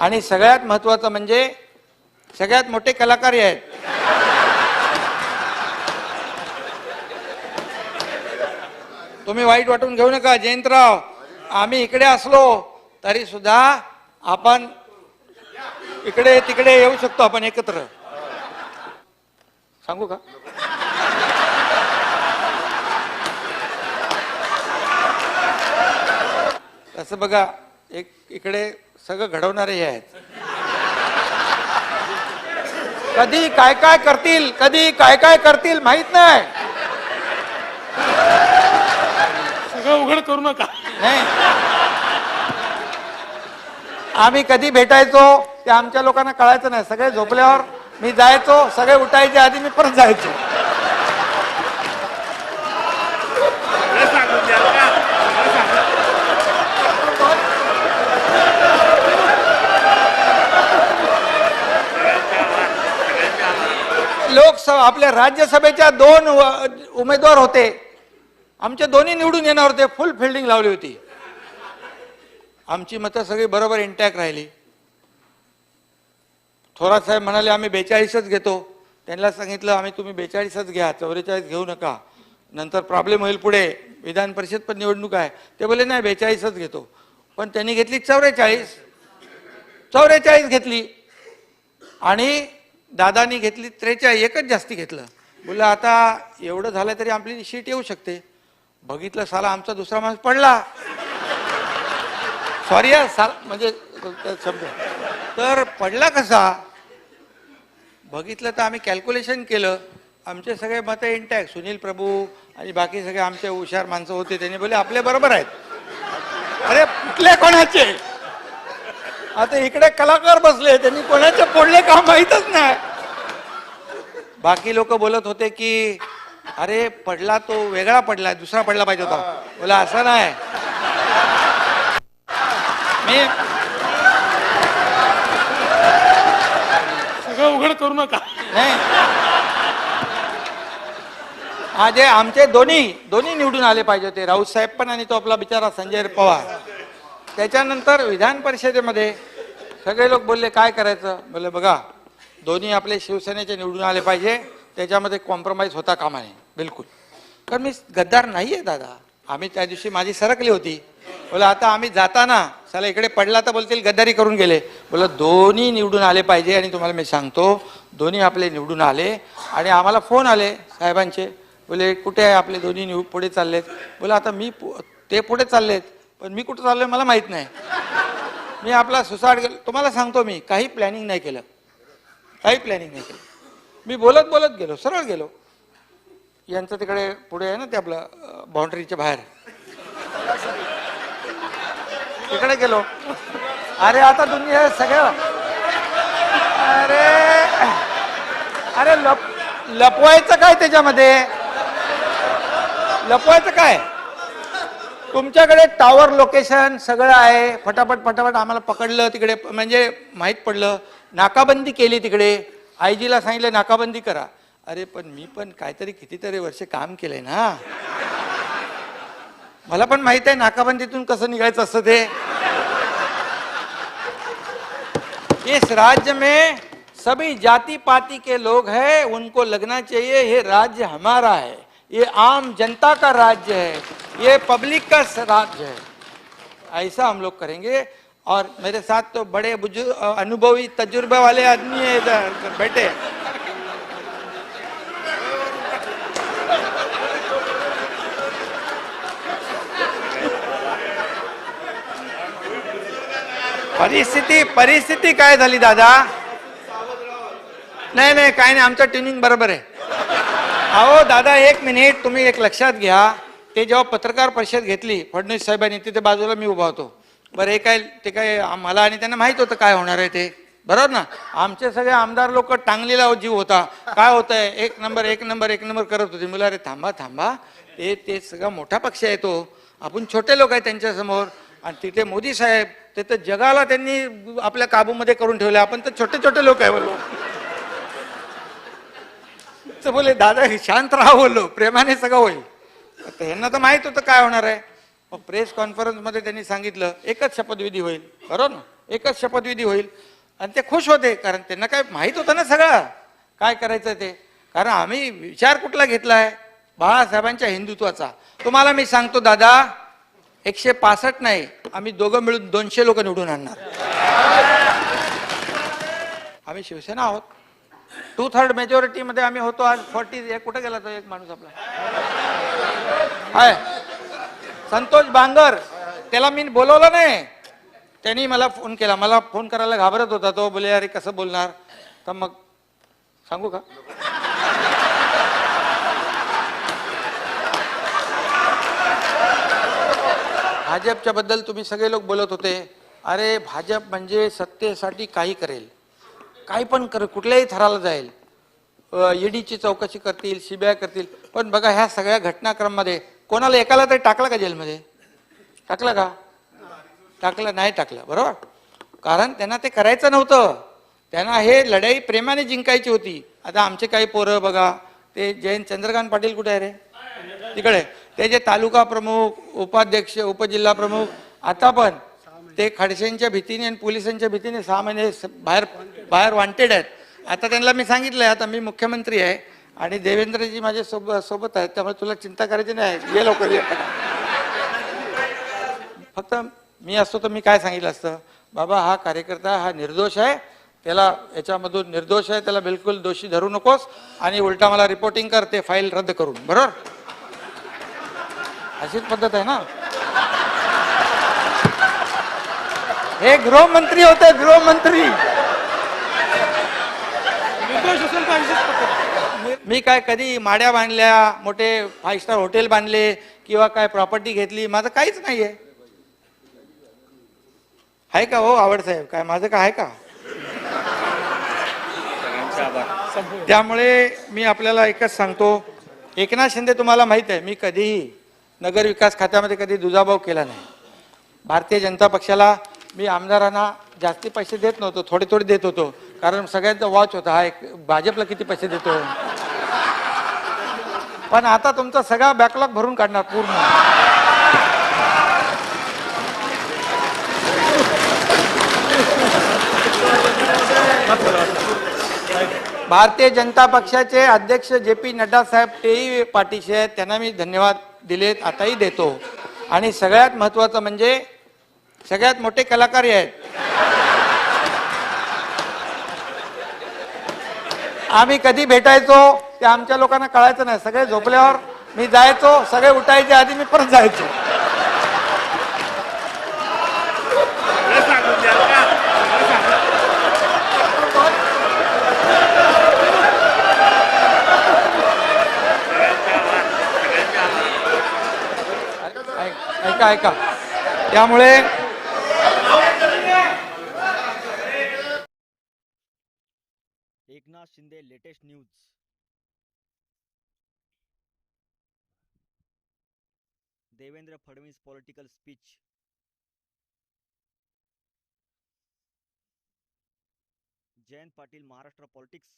आणि सगळ्यात महत्वाचं म्हणजे सगळ्यात मोठे कलाकार आहेत. तुम्ही वाईट वाटून घेऊ नका जयंतराव. आम्ही इकडे असलो तरी सुद्धा आपण इकडे तिकडे येऊ शकतो आपण एकत्र. सांगू का? तसं बघा एक इकडे सगळं घडवणारे हे आहेत. कधी काय काय करतील कधी काय काय करतील माहीत नाही. सगळं उघड करू नका. नाही. आम्ही कधी भेटायचो ते आमच्या लोकांना कळायचं नाही. सगळे झोपल्यावर मी जायचो सगळे उठायचे आधी मी परत जायचो सगळं सांगून द्याल का सगळं सांगा. लोकसभा आपल्या राज्यसभेच्या दोन उमेदवार होते. आमचे दोन्ही निवडून येणार होते फुल फिल्डिंग लावली होती. आमची मतं सगळी बरोबर इंटॅक्ट राहिली. थोरात साहेब म्हणाले आम्ही बेचाळीसच घेतो. त्यांना सांगितलं आम्ही तुम्ही बेचाळीसच घ्या चौवेचाळीस घेऊ नका. नंतर प्रॉब्लेम होईल पुढे. विधान परिषद पण निवडणूक आहे. ते बोले नाही बेचाळीसच घेतो. पण त्यांनी घेतली चौवेचाळीस. चौवेचाळीस घेतली. आणि दादानी घेतली त्रेचाळीस एकच जास्ती घेतलं. बोललं आता एवढं झालं तरी आपली शीट येऊ शकते. बघितलं साला आमचा दुसरा माणूस पडला. सॉरी साल म्हणजे शब्द. तर पडला कसा? बघितलं तर आम्ही कॅल्क्युलेशन केलं. आमचे सगळे मतं इंटॅक्ट सुनील प्रभू आणि बाकी सगळे आमचे हुशार माणसं होते. त्यांनी बोले आपले बरोबर आहेत. अरे कुठले कोणाचे? आता इकडे कलाकार बसले त्यांनी कोणाचे फोडले का माहीतच नाही. बाकी लोक बोलत होते की अरे पडला तो वेगळा पडला दुसरा पडला पाहिजे होता. बोला असं नाही. मी सगळं उघड करू नका. नाही. हा जे आमचे दोन्ही दोन्ही निवडून आले पाहिजे होते राऊत साहेब पण आणि तो आपला बिचारा संजय पवार. त्याच्यानंतर विधान परिषदेमध्ये सगळे लोक बोलले काय करायचं? बोलले बघा दोन्ही आपले शिवसेनेचे निवडून आले पाहिजे त्याच्यामध्ये कॉम्प्रोमाइज होता कामा नये. बिलकुल. कारण मी गद्दार नाही आहे दादा. आम्ही त्या दिवशी माझी सरकली होती. बोला आता आम्ही जाताना चला इकडे पडला तर बोलतील गद्दारी करून गेले. बोला दोन्ही निवडून आले पाहिजे आणि तुम्हाला मी सांगतो दोन्ही आपले निवडून आले आणि आम्हाला फोन आले साहेबांचे. बोले कुठे आहे आपले दोन्ही निव पुढे चाललेत? बोला आता मी पु- ते पुढे चाललेत पण मी कुठं चाललोय मला माहीत नाही. मी आपला सुसाट गेलो. तुम्हाला सांगतो मी काही प्लॅनिंग नाही केलं. काही प्लॅनिंग नाही केलं. मी बोलत बोलत गेलो सरळ गेलो. यांचं तिकडे पुढे आहे ना ते आपलं बाउंड्रीच्या बाहेर. तिकडे गेलो. अरे आता दुनिया सगळं अरे अरे लप लपवायचं काय त्याच्यामध्ये? लपवायचं काय? तुमच्याकडे टॉवर लोकेशन सगळं आहे. फटाफट फटाफट आम्हाला पकडलं तिकडे. म्हणजे माहीत पडलं. नाकाबंदी केली तिकडे. आयजीला सांगितलं नाकाबंदी करा. अरे पण मी पण काहीतरी कितीतरी वर्ष काम केलंय ना. मला पण माहीत आहे नाकाबंदीतून कसं निघायचं असतं ते. इस राज्य में सभी जाति पाति के लोग हैं. उनको लगना चाहिए ये राज्य हमारा है. ये आम जनता का राज्य है. ये पब्लिक का राज्य है। ऐसा हम लोग करेंगे। और मेरे साथ तो बड़े बुज़ुर्ग अनुभवी, तजुर्बे वाले आदमी है इधर बैठे। परिस्थिती परिस्थिती काय झाली दादा? नाही नाही, काय नाही, आमचं ट्युनिंग बरोबर आहे. अहो, दादा, एक मिनिट, तुम्ही एक लक्षात घ्या. ते जेव्हा पत्रकार परिषद घेतली फडणवीस साहेबांनी तिथे बाजूला मी उभा होतो. बरं हे काय ते काय मला आणि त्यांना माहीत होतं काय होणार आहे ते. बरोबर ना? आमचे सगळे आमदार लोक टांगलेला जीव होता. काय होतंय? एक नंबर एक नंबर एक नंबर करत होते. मुला अरे थांबा थांबा. ते ते सगळा मोठा पक्ष आहे तो. आपण छोटे लोक आहे त्यांच्यासमोर आणि तिथे मोदी साहेब ते तर जगाला त्यांनी आपल्या काबूमध्ये करून ठेवले. आपण तर छोटे छोटे लोक आहे बोलो तर बोले दादा हे शांत राहा बोललो. प्रेमाने सगळं होईल. आता ह्यांना तर माहीत होतं काय होणार आहे. मग प्रेस कॉन्फरन्समध्ये त्यांनी सांगितलं एकच शपथविधी होईल. बरोबर ना? एकच शपथविधी होईल. आणि ते खुश होते कारण त्यांना काय माहीत होतं ना सगळं. काय करायचं ते? कारण आम्ही विचार कुठला घेतला आहे बाळासाहेबांच्या हिंदुत्वाचा. तुम्हाला मी सांगतो दादा एकशे पासष्ट नाही आम्ही दोघं मिळून दोनशे लोक निवडून आणणार. आम्ही शिवसेना आहोत. टू थर्ड मेजॉरिटीमध्ये आम्ही होतो आज. फॉर्टी कुठं गेला तो एक माणूस आपला? हाय. संतोष बांगर त्याला मी बोलवलं नाही. त्यांनी मला फोन केला. मला फोन करायला घाबरत होता. तो बोले अरे कसं बोलणार? तर मग सांगू का? भाजपच्या बद्दल तुम्ही सगळे लोक बोलत होते. अरे भाजप म्हणजे सत्तेसाठी काही करेल. काही पण कर कुठल्याही थराला जाईल. ईडीची चौकशी करतील सीबीआय करतील. पण बघा ह्या सगळ्या घटनाक्रममध्ये कोणाला एकाला तरी टाकला का जेलमध्ये? टाकलं का? टाकलं नाही टाकलं. बरोबर? कारण त्यांना ते करायचं नव्हतं. त्यांना हे लढाई प्रेमाने जिंकायची होती. आता आमचे काही पोरं बघा ते जयंत चंद्रकांत पाटील कुठे आहे रे? तिकडे. ते जे तालुका प्रमुख उपाध्यक्ष उपजिल्हा प्रमुख आता पण ते खडसेंच्या भीतीने आणि पोलिसांच्या भीतीने सहा महिने स- बाहेर बाहेर वांटेड आहेत. आता त्यांना मी सांगितलंय आता मी मुख्यमंत्री आहे. आणि देवेंद्रजी माझ्या सोबत सोबत आहेत त्यामुळे तुला चिंता करायची नाही. ये लवकर ये. फक्त मी असतो तर मी काय सांगितलं असतं? बाबा हा कार्यकर्ता हा निर्दोष आहे. त्याला याच्यामधून निर्दोष आहे त्याला बिलकुल दोषी धरू नकोस. आणि उलटा मला रिपोर्टिंग कर ते फाईल रद्द करून. बरोबर? अशीच पद्धत आहे ना? हे गृहमंत्री होते गृहमंत्री. मी- मी काय कधी माड्या बांधल्या मोठे फाईव्ह स्टार हॉटेल बांधले किंवा काय प्रॉपर्टी घेतली माझं काहीच नाही आहे का हो आवड साहेब? काय माझं काय आहे का? त्यामुळे मी आपल्याला एकच सांगतो एकनाथ शिंदे तुम्हाला माहीत आहे मी कधीही नगर विकास खात्यामध्ये कधी दुजाभाव केला नाही. भारतीय जनता पक्षाला मी आमदारांना जास्ती पैसे देत नव्हतो थोडे थोडे देत होतो. कारण सगळ्यांचा वॉच होता. हा एक भाजपला किती पैसे देतो? पण आता तुमचा सगळा बॅकलॉग भरून काढणार पूर्ण. भारतीय जनता पक्षाचे अध्यक्ष जे पी नड्डा साहेब तेही पाठीशी आहेत. त्यांना मी धन्यवाद दिलेत आताही देतो. आणि सगळ्यात महत्वाचं म्हणजे सगळ्यात मोठे कलाकार आहेत. आम्ही कधी भेटायचो ते आमच्या लोकांना कळायचं नाही. सगळे झोपल्यावर मी जायचो सगळे उठायचे आधी मी परत जायचो. ऐका ऐका. त्यामुळे Eknath Shinde latest news. Devendra Fadnavis political speech Jayant Patil Maharashtra politics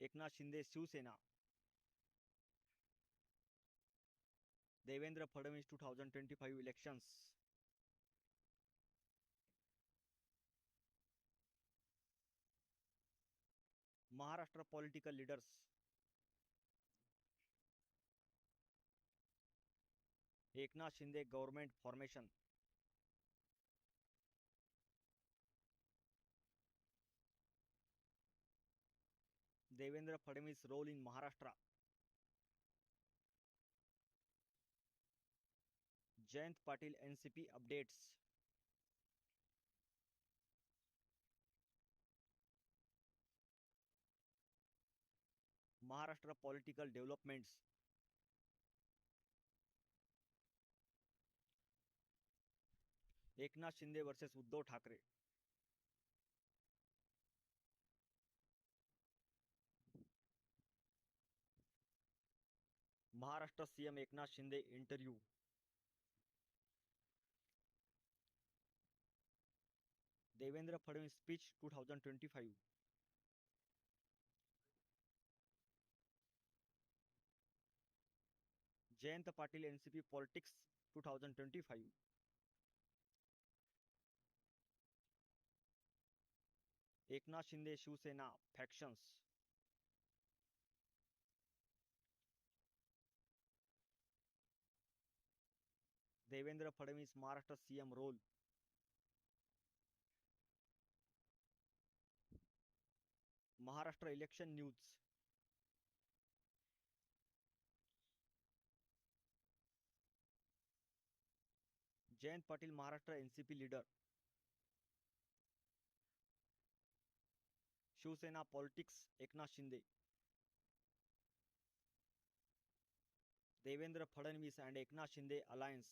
Eknath Shinde Shivsena. Devendra Fadnavis 2025 elections. Maharashtra political leaders Eknath Shinde government formation Devendra Fadnavis role in Maharashtra. Jayant Patil N C P updates. Maharashtra political developments. Eknath Shinde versus Uddhav Thackeray. Maharashtra CM Eknath Shinde interview Devendra Fadnavis speech 2025 Jayant Patil NCP politics two thousand twenty five Eknath Shinde Shivsena factions Devendra Fadnavis Maharashtra CM role Maharashtra election news Jayant Patil Maharashtra NCP leader Shivsena politics Eknath Shinde. Devendra Fadnavis and Eknath Shinde alliance